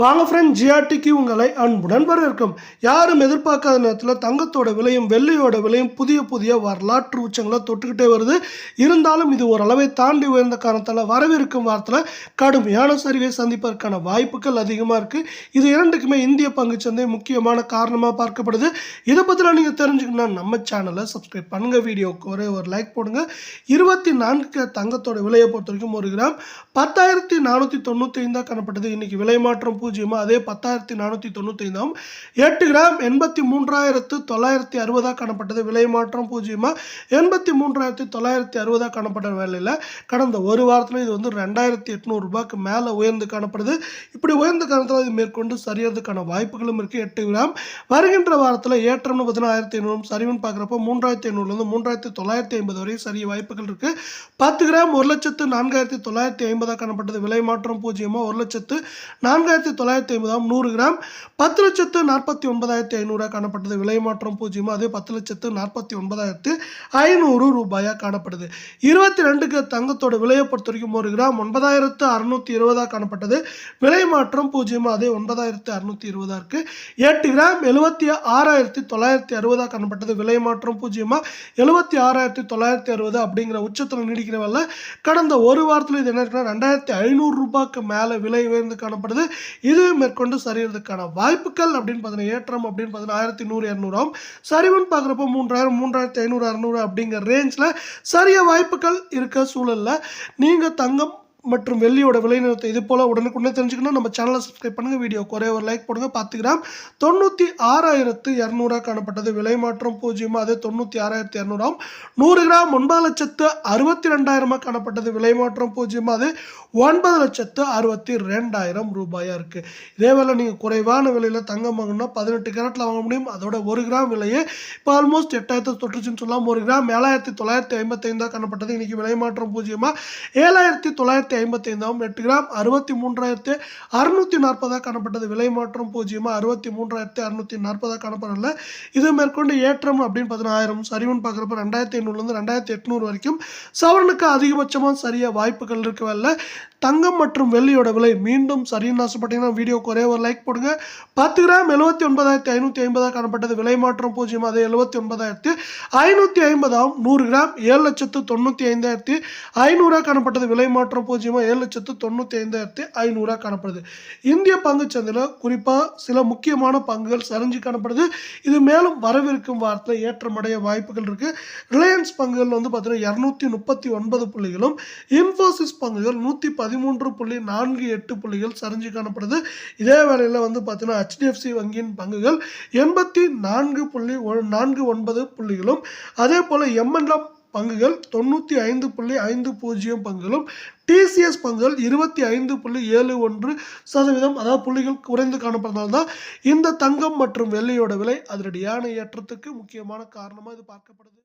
வாங்க ஃப்ரெண்ட் ஜிஆர்டிக்கு உங்களை அன்புடன் வரவேற்கும். யாரும் எதிர்பார்க்காத நேரத்தில் தங்கத்தோட விலையும் வெள்ளியோட விலையும் புதிய புதிய வரலாற்று உச்சங்களை தொட்டுக்கிட்டே வருது. இருந்தாலும் இது ஓரளவை தாண்டி உயர்ந்த காரணத்தால் வரவிருக்கும் வாரத்தில் கடுமையான சரிவை சந்திப்பதற்கான வாய்ப்புகள் அதிகமாக இருக்குது இது இரண்டுக்குமே இந்திய பங்குச்சந்தை முக்கியமான காரணமாக பார்க்கப்படுது. இதை பற்றிலாம் நீங்கள் தெரிஞ்சுக்கணும்னா நம்ம சேனலை சப்ஸ்கிரைப் பண்ணுங்கள் வீடியோவுக்கு ஒரே ஒரு லைக் போடுங்க. இருபத்தி நான்கு தங்கத்தோட விலையை பொறுத்த வரைக்கும் ஒரு கிராம் பத்தாயிரத்தி நானூற்றி தொண்ணூற்றி ஐந்தாக காணப்பட்டது. இன்றைக்கி விலை மாற்றம் பூஜ்ஜியமா? அதே பத்தாயிரத்தி நானூற்றி தொண்ணூற்றி ஐந்தாம். எட்டு கிராம் எண்பத்தி மூன்றாயிரத்து தொள்ளாயிரத்தி அறுபதாக காணப்பட்டது. விலை மாற்றம் பூஜ்ஜியமா? எண்பத்தி மூன்றாயிரத்தி தொள்ளாயிரத்தி அறுபதாக காணப்பட்ட வேலையில் கடந்த ஒரு வாரத்தில் இது வந்து ரெண்டாயிரத்தி எட்நூறு ரூபாய்க்கு மேலே உயர்ந்து காணப்படுது. இப்படி உயர்ந்த காரணத்தில் இது மேற்கொண்டு சரியறதுக்கான வாய்ப்புகளும் இருக்குது எட்டு கிராம். வருகின்ற வாரத்தில் ஏற்றம்னு பார்த்தீங்கன்னா ஆயிரத்தி ஐநூறு சரிவுன்னு பார்க்குறப்போ மூன்றாயிரத்தி ஐநூறுலேருந்து மூன்றாயிரத்தி தொள்ளாயிரத்தி ஐம்பது வரை சரிய வாய்ப்புகள் இருக்குது பத்து கிராம் ஒரு லட்சத்து நான்காயிரத்தி தொள்ளாயிரத்தி ஐம்பதாக காணப்பட்டது. விலை மாற்றம் பூஜ்ஜியமாக ஒரு லட்சத்து நான்காயிரத்தி தொள்ளாயிரத்தி ஐம்பதாம் நூறு கிராம் பத்து லட்சத்து நாற்பத்தி ஒன்பதாயிரத்தி ஐநூறாக காணப்பட்டது. விலை மாற்றம் பூஜ்ஜியமாக அதே பத்து லட்சத்து நாற்பத்தி ஒன்பதாயிரத்து ஐநூறு ரூபாயாக காணப்படுது. இருபத்தி ரெண்டுக்கு தங்கத்தோட விலையை பொறுத்த வரைக்கும் ஒரு கிராம் ஒன்பதாயிரத்து அறுநூற்றி இருபதாக காணப்பட்டது. விலை மாற்றம் பூஜ்ஜியமாக அதே ஒன்பதாயிரத்து அறுநூத்தி இருபதாக இருக்குது எட்டு கிராம் எழுபத்தி ஆறாயிரத்தி தொள்ளாயிரத்தி அறுபதாக காணப்பட்டது. விலை மாற்றம் பூஜ்ஜியமாக எழுபத்தி ஆறாயிரத்தி தொள்ளாயிரத்தி அறுபது அப்படிங்கிற உச்சத்தில் நீடிக்கிறவல்ல. கடந்த ஒரு வாரத்தில் இது என்ன இருக்குன்னா ரெண்டாயிரத்தி ஐநூறு ரூபாய்க்கு மேலே விலை உயர்ந்து காணப்படுது. இது மேற்கொண்டு சரியறதுக்கான வாய்ப்புகள் அப்படின்னு பார்த்தீங்கன்னா ஏற்றம் அப்படின்னு பார்த்தீங்கன்னா ஆயிரத்தி நூறு இரநூறாம் சரிவுன்னு பார்க்குறப்போ மூன்றாயிரம் மூன்றாயிரத்தி ஐநூறு அறநூறு அப்படிங்கிற ரேஞ்சில் சரிய வாய்ப்புகள் இருக்க சூழலில் நீங்கள் தங்கம் மற்றும் வெள்ளியோட விலை நிறுத்தம் இது போல் உடனுக்குடனே தெரிஞ்சுக்கணும். நம்ம சேனலை சப்ஸ்கிரைப் பண்ணுங்கள் வீடியோ குறைய ஒரு லைக் போடுங்க. பத்து தொண்ணூற்றி ஆறாயிரத்து இரநூறா காணப்பட்டது. விலை மாற்றம் பூஜ்ஜியமாக அது தொண்ணூற்றி ஆறாயிரத்தி இரநூறாம். நூறு கிராம் ஒன்பது லட்சத்து அறுபத்தி ரெண்டாயிரமாக காணப்பட்டது. விலை மாற்றம் பூஜ்ஜியமாக அது ஒன்பது லட்சத்து அறுபத்தி ரெண்டாயிரம் ரூபாயாக இருக்குது இதே வேலை நீங்கள் குறைவான விலையில் தங்கம் வாங்கணும்னா பதினெட்டு கேரட்டில் வாங்க முடியும். அதோட ஒரு கிராம் விலையே இப்போ ஆல்மோஸ்ட் எட்டாயிரத்து தொட்டுச்சுன்னு சொல்லலாம். ஒரு கிராம் ஏழாயிரத்தி தொள்ளாயிரத்தி ஐம்பத்தைந்தாக காணப்பட்டது. இன்றைக்கி விலை மாற்றம் பூஜ்ஜியமாக ஏழாயிரத்தி தொள்ளாயிரத்தி ஐம்பத்தைந்தாம் எட்டு கிராம் அறுபத்தி மூன்றாயிரத்து அறுநூற்றி நாற்பதாக காணப்பட்டது. விலை மாற்றம் பூஜ்ஜியமாக அறுபத்தி மூன்றாயிரத்து அறுநூற்றி நாற்பதாக காணப்படல. இது மேற்கொண்டு ஏற்றம் அப்படின்னு பார்த்தீங்கன்னா ஆயிரம் சரிவுன்னு பார்க்குறப்ப ரெண்டாயிரத்தி ஐநூறுலேருந்து ரெண்டாயிரத்தி எட்நூறு வரைக்கும். சவரனுக்கு அதிகபட்சமாக சரிய வாய்ப்புகள் இருக்கவில்லை. தங்கம் மற்றும் வெள்ளியோட விலை மீண்டும் சரின்னு ஆசைப்பட்டீங்கன்னா வீடியோக்கு ஒரே ஒரு லைக் போடுங்க. பத்து கிராம் எழுபத்தி ஒன்பதாயிரத்தி ஐநூற்றி ஐம்பதாக காணப்பட்டது. விலை மாற்றம் பூஜ்ஜியம் அது எழுபத்தி ஒன்பதாயிரத்தி ஐநூற்றி ஐம்பதாம் நூறு கிராம் ஏழு லட்சத்து தொண்ணூற்றி ஐந்தாயிரத்தி ஐநூறாக காணப்பட்டது. விலை மாற்றம் பூஜ்ஜியம் பூஜ்ஜியமாக ஏழு லட்சத்து தொண்ணூற்றி ஐந்தாயிரத்தி ஐநூறாக காணப்படுது. இந்திய பங்குச்சந்தையில் குறிப்பாக சில முக்கியமான பங்குகள் சரிஞ்சு காணப்படுது. இது மேலும் வரவிருக்கும் வாரத்தில் ஏற்றமடைய வாய்ப்புகள் இருக்குது ரிலையன்ஸ் பங்குகள் வந்து பார்த்தீங்கன்னா இரநூத்தி முப்பத்தி ஒன்பது புள்ளிகளும் இன்ஃபோசிஸ் பங்குகள் நூற்றி பதிமூன்று புள்ளி நான்கு எட்டு புள்ளிகள் சரிஞ்சு காணப்படுது. இதே வேளையில் வந்து பார்த்தீங்கன்னா ஹெச்டிஎஃப்சி வங்கியின் பங்குகள் எண்பத்தி நான்கு புள்ளி ஒ- நான்கு ஒன்பது புள்ளிகளும் அதே போல் எம்என்எம் பங்குகள் தொண்ணூற்றி ஐந்து புள்ளி ஐந்து பூஜ்ஜியம் பங்குகளும் டிசிஎஸ் பங்குகள் இருபத்தி ஐந்து புள்ளி ஏழு ஒன்று சதவீதம் அதாவது புள்ளிகள் குறைந்து காணப்படுறதால தான் இந்த தங்கம் மற்றும் வெள்ளியோட விலை அதிரடியான ஏற்றத்துக்கு முக்கியமான காரணமாக இது பார்க்கப்படுது.